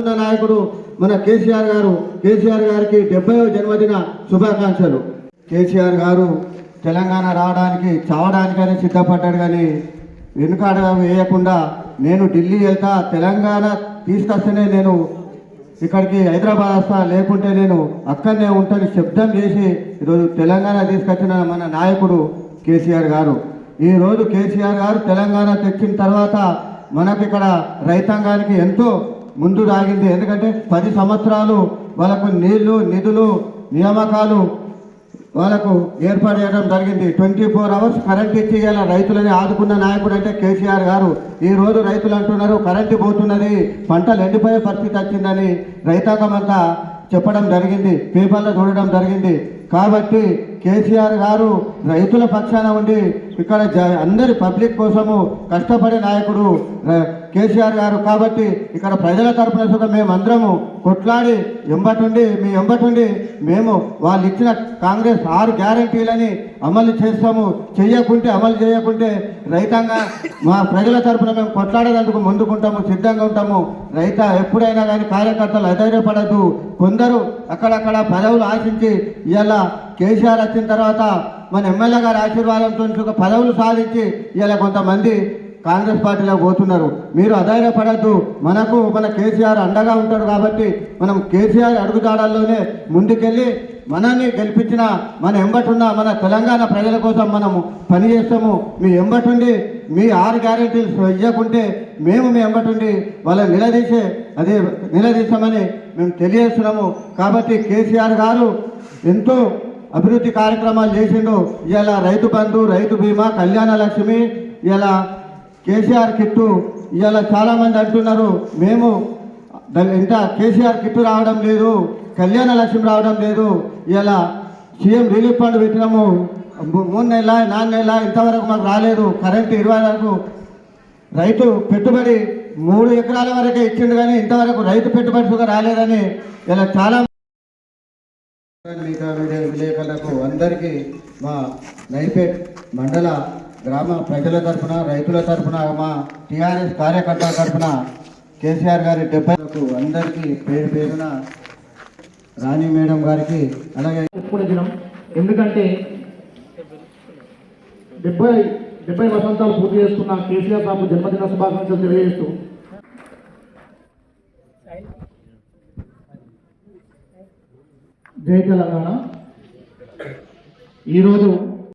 ఉన్న నాయకుడు మన కేసీఆర్ గారు. కేసీఆర్ గారికి డెబ్బై జన్మదిన శుభాకాంక్షలు. కేసీఆర్ గారు తెలంగాణ రావడానికి చావడానికనే సిద్ధపడ్డాడు కానీ వెనుకాడ వేయకుండా నేను ఢిల్లీ వెళ్తా తెలంగాణ తీసుకొస్తేనే నేను ఇక్కడికి హైదరాబాద్ వస్తా లేకుంటే నేను అక్కడనే ఉంటాను శబ్దం చేసి ఈరోజు తెలంగాణ తీసుకొచ్చిన మన నాయకుడు కేసీఆర్ గారు. ఈరోజు కేసీఆర్ గారు తెలంగాణ తెచ్చిన తర్వాత మనకి ఇక్కడ రైతాంగానికి ఎంతో ముందు రాగింది ఎందుకంటే పది సంవత్సరాలు వాళ్ళకు నీళ్ళు నిధులు నియామకాలు వాళ్ళకు ఏర్పాటు చేయడం జరిగింది. ట్వంటీ ఫోర్ అవర్స్ కరెంట్ ఇచ్చి ఇలా రైతులని ఆదుకున్న నాయకుడు అంటే కేసీఆర్ గారు. ఈ రోజు రైతులు అంటున్నారు కరెంటు పోతున్నది పంటలు ఎండిపోయే పరిస్థితి వచ్చిందని రైతాంగం అంతా చెప్పడం జరిగింది పేపర్లో చూడడం జరిగింది. కాబట్టి కేసీఆర్ గారు రైతుల పక్షాన ఉండి ఇక్కడ జ- అందరి పబ్లిక్ కోసము కష్టపడే నాయకుడు కేసీఆర్ గారు కాబట్టి ఇక్కడ ప్రజల తరపున సుఖం మేము అందరము కొట్లాడి ఎంబటుండి మీ ఎంబటుండి మేము వాళ్ళు ఇచ్చిన కాంగ్రెస్ ఆరు గ్యారంటీలని అమలు చేస్తాము. చేయకుంటే అమలు చేయకుంటే రైతాంగ మా ప్రజల తరపున మేము కొట్లాడేందుకు ముందుకుంటాము సిద్ధంగా ఉంటాము. రైత ఎప్పుడైనా కానీ కార్యకర్తలు అధైర్యపడద్దు. కొందరు అక్కడక్కడ పదవులు ఆశించి ఇలా కేసీఆర్ వచ్చిన తర్వాత మన ఎమ్మెల్యే గారి ఆశీర్వాదంతో పదవులు సాధించి ఇలా కొంతమంది కాంగ్రెస్ పార్టీలో పోతున్నారు. మీరు అధైర్యపడద్దు. మనకు మన కేసీఆర్ అండగా ఉంటాడు కాబట్టి మనం కేసీఆర్ అడుగుదాడల్లోనే ముందుకెళ్ళి మనల్ని గెలిపించిన మన ఎంబటున్న మన తెలంగాణ ప్రజల కోసం మనము పనిచేస్తాము. మీ ఎంబటుండి మీ ఆరు గ్యారెంటీలు ఇవ్వకుంటే మేము మీ ఎంబటుండి వాళ్ళని నిలదీసే అదే నిలదీస్తామని మేము తెలియజేస్తున్నాము. కాబట్టి కేసీఆర్ గారు ఎంతో అభివృద్ధి కార్యక్రమాలు చేసిండు. ఇలా రైతు బంధు రైతు బీమా కళ్యాణ లక్ష్మి ఇలా కేసీఆర్ కిట్టు ఇవాళ చాలామంది అంటున్నారు మేము ఇంత ఇంకా కేసీఆర్ కిట్టు రావడం లేదు కళ్యాణ లక్ష్మి రావడం లేదు ఇలా సీఎం రిలీఫ్ ఫండ్ పెట్టినాము మూడు నెలల నాలుగు నెలల ఇంతవరకు మాకు రాలేదు కరెంటు ఇరవై వరకు రైతు పెట్టుబడి మూడు ఎకరాల వరకే ఇచ్చిండు కానీ ఇంతవరకు రైతు పెట్టుబడి కూడా రాలేదని ఇలా చాలా మిగతా విలేకరులకు అందరికీ మా నైపేట్ మండల గ్రామ ప్రజల తరఫున రైతుల తరఫున మా టీఆర్ఎస్ కార్యకర్తల తరఫున కేసీఆర్ గారి డెబ్బైలకు అందరికీ పేరు పేరున రాణి మేడం గారికి అలాగే చెప్పుకునే దినం. ఎందుకంటే డెబ్బై డెబ్బై వసంతాలు పూర్తి చేసుకున్న కేసీఆర్ బాబు జన్మదిన శుభాకాంక్షలు తెలియజేస్తూ జై తెలంగాణ. ఈరోజు